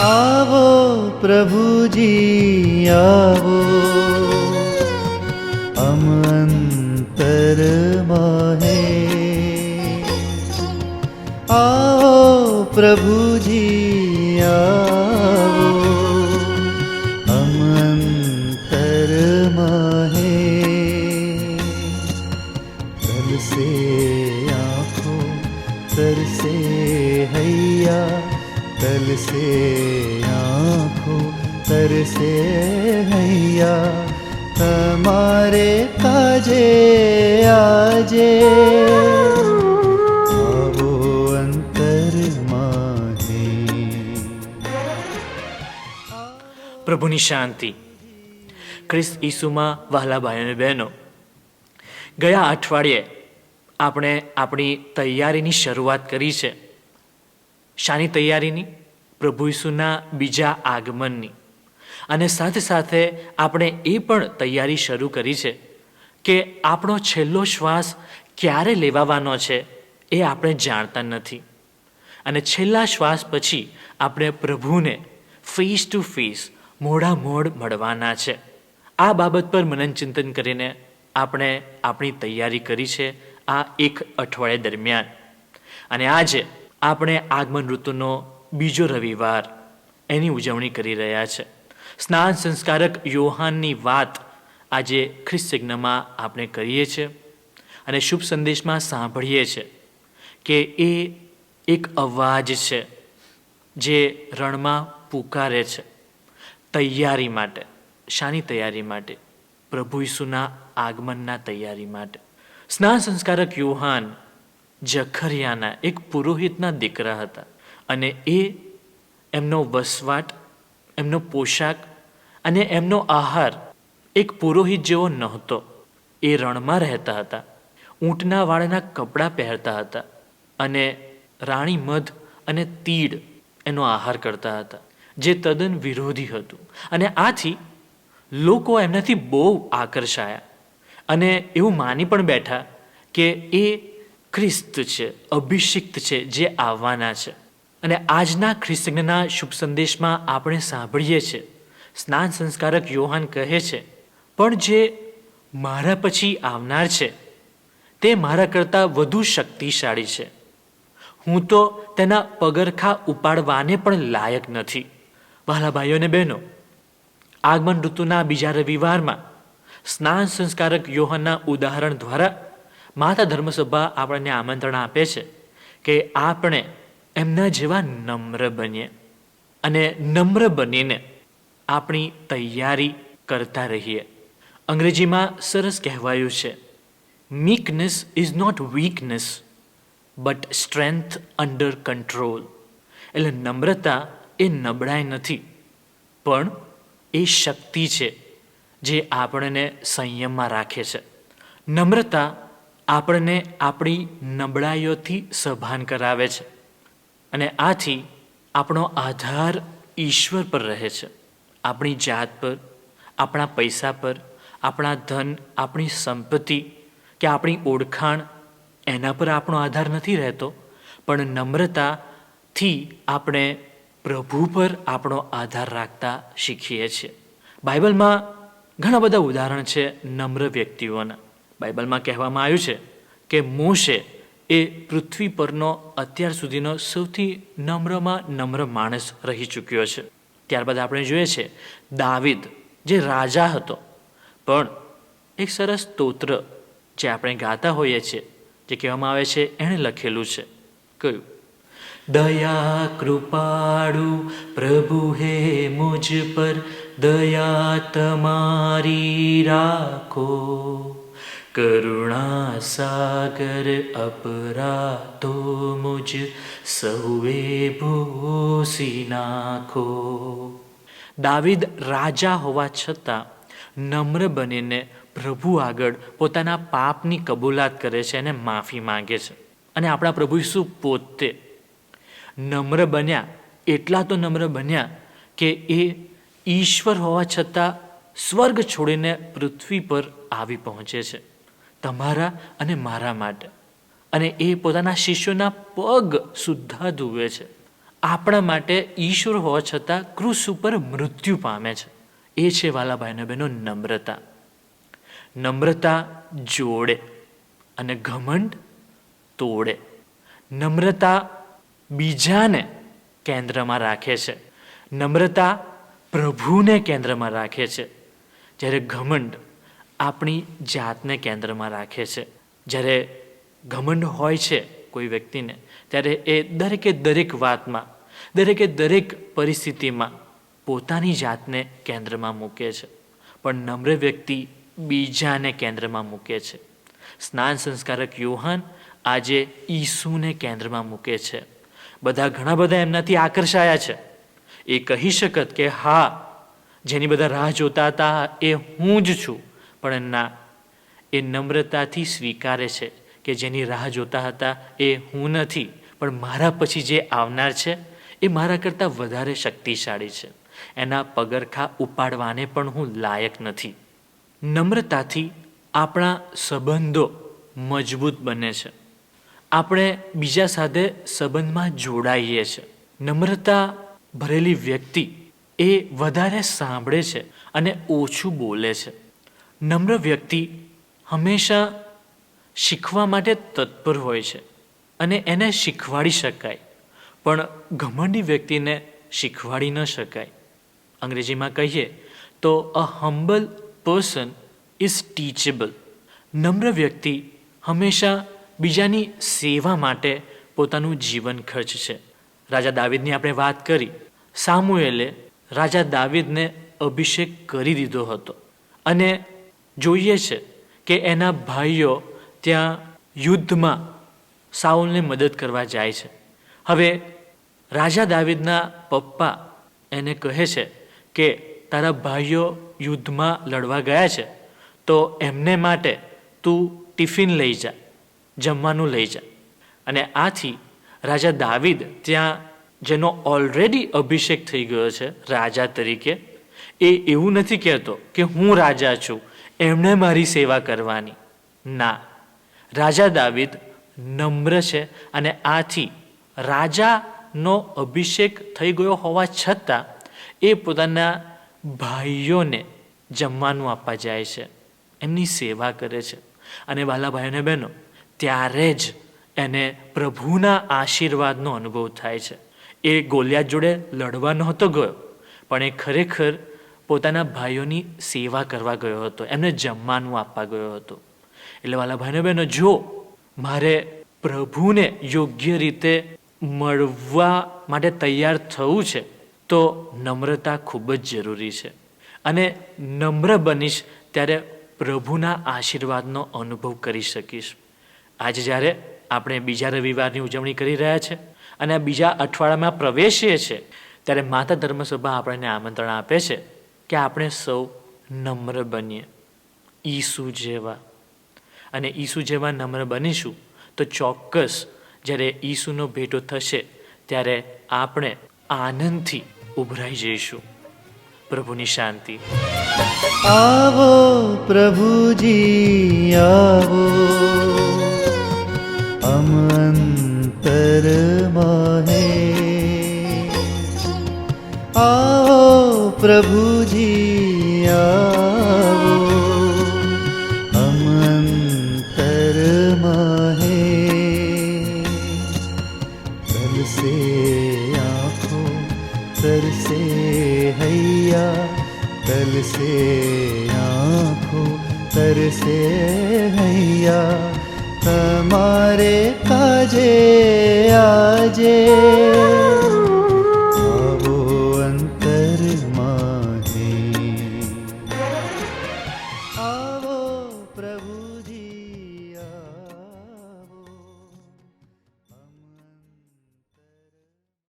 આવો પ્રભુજી આવો. અમ અંતરમાં હે આવો પ્રભુજી આવો. અમ અંતરમાં હે તરસે તલસે આંખો તરસે હૈયા તમારે કાજે આજે પ્રભુની શાંતિ ખ્રિસ્ત ઈસુમાં વહાલા ભાઈઓ અને બહેનો, ગયા અઠવાડિયે આપણે આપણી તૈયારીની શરૂઆત કરી છે. શાની તૈયારીની? પ્રભુ ઈસુના બીજા આગમનની. અને સાથે સાથે આપણે એ પણ તૈયારી શરૂ કરી છે કે આપણો છેલ્લો શ્વાસ ક્યારે લેવાવાનો છે એ આપણે જાણતા નથી. અને છેલ્લા શ્વાસ પછી આપણે પ્રભુને ફેસ ટુ ફેસ મોઢા મોઢ મળવાના છે. આ બાબત પર મનન ચિંતન કરીને આપણે આપણી તૈયારી કરી છે આ એક અઠવાડિયા દરમિયાન. અને આજે આપણે આગમન ઋતુનો બીજો રવિવાર એની ઉજવણી કરી રહ્યા છે. સ્નાન સંસ્કારક યોહાનની વાત આજે ખ્રિસ્ત યજ્ઞમાં આપણે કરીએ છીએ અને શુભ સંદેશમાં સાંભળીએ છીએ કે એ એક અવાજ છે જે રણમાં પુકારે છે તૈયારી માટે, શાની તૈયારી માટે, પ્રભુ ઈસુના આગમનના તૈયારી માટે. સ્નાન સંસ્કારક યુહાન જખરિયાના એક પુરોહિતના દીકરા હતા. અને એ એમનો વસવાટ, એમનો પોશાક અને એમનો આહાર એક પુરોહિત જેવો નહોતો. એ રણમાં રહેતા હતા. ઊંટના વાળના કપડાં પહેરતા હતા અને રાણી મધ અને તીડ એનો આહાર કરતા હતા, જે તદ્દન વિરોધી હતું. અને આથી લોકો એમનાથી બહુ આકર્ષાયા અને એવું માની પણ બેઠા કે એ ખ્રિસ્ત છે, અભિષિક્ત છે, જે આવવાના છે. અને આજના ખ્રિસ્તના શુભ સંદેશમાં આપણે સાંભળીએ છીએ. સ્નાન સંસ્કારક યોહાન કહે છે, પણ જે મારા પછી આવનાર છે, તે મારા કરતાં વધુ શક્તિશાળી છે. હું તો તેના પગરખા ઉપાડવાને પણ લાયક નથી. વહાલા ભાઈઓ અને બહેનો, આગમન ઋતુના બીજા રવિવારમાં સ્નાન સંસ્કારક યોહનના ઉદાહરણ દ્વારા માતા ધર્મસભા આપણને આમંત્રણ આપે છે કે આપણે એમના જેવા નમ્ર બનીએ અને નમ્ર બનીને આપણી તૈયારી કરતા રહીએ. અંગ્રેજીમાં સરસ કહેવાયું છે meekness is not weakness but strength under control એટલે નમ્રતા એ નબળાઈ નથી, પણ એ શક્તિ છે જે આપણને સંયમમાં રાખે છે. નમ્રતા આપણને આપણી નબળાઈઓથી સભાન કરાવે છે. અને આથી આપણો આધાર ઈશ્વર પર રહે છે. આપણી જાત પર, આપણા પૈસા પર, આપણા ધન, આપણી સંપત્તિ કે આપણી ઓળખાણ એના પર આપણો આધાર નથી રહેતો, પણ નમ્રતાથી આપણે પ્રભુ પર આપણો આધાર રાખતા શીખીએ છીએ. બાઇબલમાં ઘણા બધા ઉદાહરણ છે નમ્ર વ્યક્તિઓના. બાઇબલમાં કહેવામાં આવ્યું છે કે મોશે એ પૃથ્વી પરનો અત્યાર સુધીનો સૌથી નમ્રમાં નમ્ર માણસ રહી ચૂક્યો છે. ત્યારબાદ આપણે જોઈએ છે, દાવિદ જે રાજા હતો. પણ એક સરસ સ્તોત્ર જે આપણે ગાતા હોઈએ છીએ જે કહેવામાં આવે છે, એણે લખેલું છે. કયું? દયા કૃપાળુ પ્રભુ હે મુજ પર, દયા તમારી રાખો. કરુણા સાગર અપરાધો મુજ સૌએ ભૂસી નાખો દાવિદ રાજા હોવા છતાં નમ્ર બનીને પ્રભુ આગળ પોતાના પાપની કબૂલાત કરે છે અને માફી માંગે છે અને આપણા પ્રભુ ઈસુ પોતે નમ્ર બન્યા એટલા તો નમ્ર બન્યા કે એ ઈશ્વર હોવા છતાં સ્વર્ગ છોડીને પૃથ્વી પર આવી પહોંચે છે તમારા અને મારા માટે. અને એ પોતાના શિષ્યોના પગ સુદ્ધા ધુવે છે. આપણા માટે ઈશ્વર હોવા છતાં ક્રુસ ઉપર મૃત્યુ પામે છે. એ છે વાલાભાઈને બહેનો, નમ્રતા. નમ્રતા જોડે અને ઘમંડ તોડે. નમ્રતા બીજાને કેન્દ્રમાં રાખે છે. નમ્રતા પ્રભુને કેન્દ્રમાં રાખે છે. જ્યારે ઘમંડ આપણી જાતને કેન્દ્રમાં રાખે છે. જ્યારે ઘમંડ હોય છે કોઈ વ્યક્તિને, ત્યારે એ દરેકે દરેક વાતમાં, દરેકે દરેક પરિસ્થિતિમાં પોતાની જાતને કેન્દ્રમાં મૂકે છે. પણ નમ્ર વ્યક્તિ બીજાને કેન્દ્રમાં મૂકે છે. સ્નાન સંસ્કારક યુહાન આજે ઈસુને કેન્દ્રમાં મૂકે છે. બધા ઘણા બધા એમનાથી આકર્ષાયા છે. એ કહી શકત કે, હા, જેની બધા રાહ જોતા હતા એ હું જ છું. પણ ના એ નમ્રતાથી સ્વીકારે છે કે જેની રાહ જોતા હતા, એ હું નથી, પણ મારા પછી જે આવનાર છે, એ મારા કરતાં વધારે શક્તિશાળી છે. એના પગરખા ઉપાડવાને પણ હું લાયક નથી. નમ્રતાથી આપણા સંબંધો મજબૂત બને છે. આપણે બીજા સાથે સંબંધમાં જોડાઈએ છીએ નમ્રતા ભરેલી વ્યક્તિ એ વધારે સાંભળે છે અને ઓછું બોલે છે. નમ્ર વ્યક્તિ હંમેશા શીખવા માટે તત્પર હોય છે અને એને શીખવાડી શકાય. પણ ઘમંડી વ્યક્તિને શીખવાડી ન શકાય. અંગ્રેજીમાં કહીએ તો a humble person is teachable નમ્ર વ્યક્તિ હંમેશા બીજાની સેવા માટે પોતાનું જીવન ખર્ચ છે. રાજા દાવિદની આપણે વાત કરી. સામુએલે રાજા દાવિદને અભિષેક કરી દીધો હતો અને જોઈએ છે કે એના ભાઈઓ ત્યાં યુદ્ધમાં સાઉલને મદદ કરવા જાય છે. હવે રાજા દાવિદના પપ્પા એને કહે છે કે તારા ભાઈઓ યુદ્ધમાં લડવા ગયા છે, તો એમને માટે તું ટિફિન લઈ જા, જમવાનું લઈ જા. અને આથી રાજા દાવિદ ત્યાં જેનો ઓલરેડી અભિષેક થઈ ગયો છે રાજા તરીકે, એ એવું નથી કહેતો કે હું રાજા છું એમણે મારી સેવા કરવાની. ના, રાજા દાવિદ નમ્ર છે અને આથી રાજાનો અભિષેક થઈ ગયો હોવા છતાં એ પોતાના ભાઈઓને જમવાનું આપવા જાય છે. એમની સેવા કરે છે. અને વાલાભાઈઓને બહેનો, ત્યારે જ એને પ્રભુના આશીર્વાદનો અનુભવ થાય છે. એ ગોલિયાત જોડે લડવા નહોતો ગયો, પણ એ ખરેખર પોતાના ભાઈઓની સેવા કરવા ગયો હતો. એમને જમવાનું આપવા ગયો હતો. એટલે વાલા ભાઈઓ બહેનો જો મારે પ્રભુને યોગ્ય રીતે મળવા માટે તૈયાર થવું છે, તો નમ્રતા ખૂબ જ જરૂરી છે. અને નમ્ર બનીશ ત્યારે પ્રભુના આશીર્વાદનો અનુભવ કરી શકીશ. આજે જ્યારે આપણે બીજા રવિવારની ઉજવણી કરી રહ્યા છે અને આ બીજા અઠવાડિયામાં પ્રવેશીએ છીએ, ત્યારે માતા ધર્મસભા આપણને આમંત્રણ આપે છે કે આપણે સૌ નમ્ર બનીએ. ઈસુ જેવા. અને ઈસુ જેવા નમ્ર બનીશું તો ચોક્કસ જ્યારે ઈસુનો ભેટો થશે ત્યારે આપણે આનંદથી ઉભરાઈ જઈશું. પ્રભુની શાંતિ. આવો પ્રભુજી, આવો. પ્રભુજી આવો અમંતર મહે તરસે આંખો તરસે હૈયા તલસે આંખો તરસે હૈયા તમારે કાજે આજે